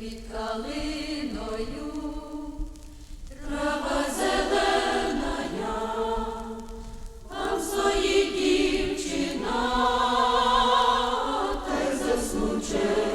під калиною, трава зеленая, там стоїть дівчина, та й.